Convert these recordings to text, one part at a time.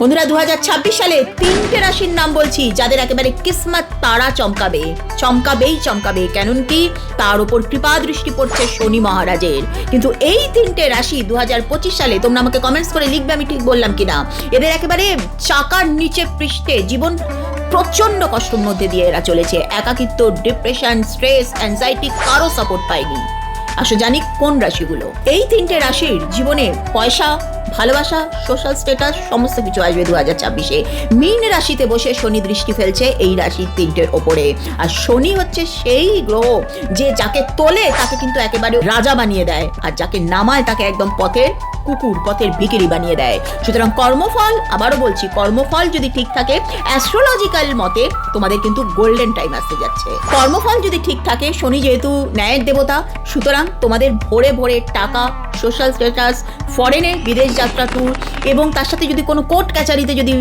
বন্ধুরা দু সালে তিনটে রাশির নাম বলছি, যাদের একেবারে কিসমত তারা চমকাবে। চমকাবেই চমকাবে কেন কি তার উপর কৃপা দৃষ্টি পড়ছে শনি মহারাজের। কিন্তু এই তিনটে রাশি দু সালে, তোমরা আমাকে কমেন্টস করে লিখবে, আমি ঠিক বললাম কিনা? এদের একেবারে চাকার নিচে পৃষ্ঠে জীবন প্রচণ্ড কষ্টের মধ্যে দিয়ে এরা চলেছে। একাকিত্ব ডিপ্রেশন স্ট্রেস অ্যাংজাইটি কারও সাপোর্ট পায়নি। আসো জানি কোন রাশিগুলো। এই তিনটে রাশির জীবনে পয়সা ভালোবাসা সোশ্যাল স্ট্যাটাস সমস্ত কিছু আসবে দু হাজার ছাব্বিশে। মীন রাশিতে বসে শনি দৃষ্টি ফেলছে এই রাশির তিনটের ওপরে। আর শনি হচ্ছে সেই গ্রহ যে যাকে তোলে তাকে কিন্তু একেবারে রাজা বানিয়ে দেয়। আর যাকে নামায় তাকে একদম পথের কুকুর পথের ভিকিরি বানিয়ে দেয়। সুতরাং কর্মফল, আবারও বলছি, কর্মফল যদি ঠিক থাকে অ্যাস্ট্রোলজিক্যাল মতে তোমাদের কিন্তু গোল্ডেন টাইম আসতে যাচ্ছে। কর্মফল যদি ঠিক থাকে, শনি যেহেতু ন্যায়ের দেবতা, সুতরাং তোমাদের ভোরে ভোরে টাকা সোশ্যাল স্ট্যাটাস ফরেনে বিদেশ যাত্রা ট্যুর এবং তার সাথে যদি কোনো কোর্ট কাচারিতে যদি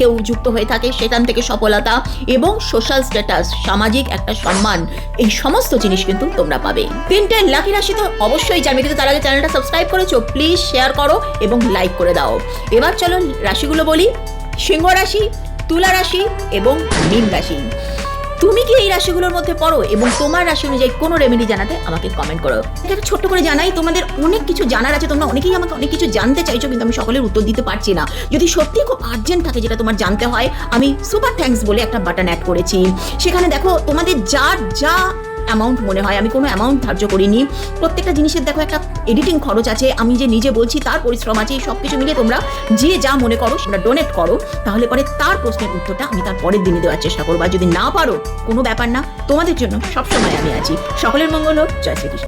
কেউ যুক্ত হয়ে থাকে, সেখান থেকে সফলতা, এবং সোশ্যাল স্ট্যাটাস সামাজিক একটা সম্মান, এই সমস্ত জিনিস কিন্তু তোমরা পাবে। তিনটে লাকি রাশি তো অবশ্যই জানবে, কিন্তু তার আগে চ্যানেলটা সাবস্ক্রাইব করেছ প্লিজ শেয়ার করো এবং লাইক করে দাও। এবার চলো রাশিগুলো বলি। সিংহ রাশি, তুলা রাশি এবং মীন রাশি। তুমি কি এই রাশিগুলোর মধ্যে পড়ো এবং তোমার রাশি অনুযায়ী কোনো রেমেডি জানাতে আমাকে কমেন্ট করো। এটা ছোট্ট করে জানাই, তোমাদের অনেক কিছু জানার আছে, তোমরা অনেকেই আমাকে অনেক কিছু জানতে চাইছো কিন্তু আমি সকলের উত্তর দিতে পারছি না। যদি সত্যি খুব আর্জেন্ট থাকে যেটা তোমার জানতে হয়, আমি সুপার থ্যাঙ্কস বলে একটা বাটন অ্যাড করেছি। সেখানে দেখো, তোমাদের যার যা অ্যামাউন্ট মনে হয়, আমি কোনো অ্যামাউন্ট ধার্য করিনি। প্রত্যেকটা জিনিসের দেখো একটা এডিটিং খরচ আছে, আমি যে নিজে বলছি তার পরিশ্রম আছে, এই সব কিছু মিলে তোমরা যে যা মনে করো সেটা ডোনেট করো, তাহলে পরে তার প্রশ্নের উত্তরটা আমি তার পরের দিনে দেওয়ার চেষ্টা করব। আর যদি না পারো, কোনো ব্যাপার না, তোমাদের জন্য সবসময় আমি আছি। সকলের মঙ্গল হোক, জয় শ্রীকৃষ্ণ।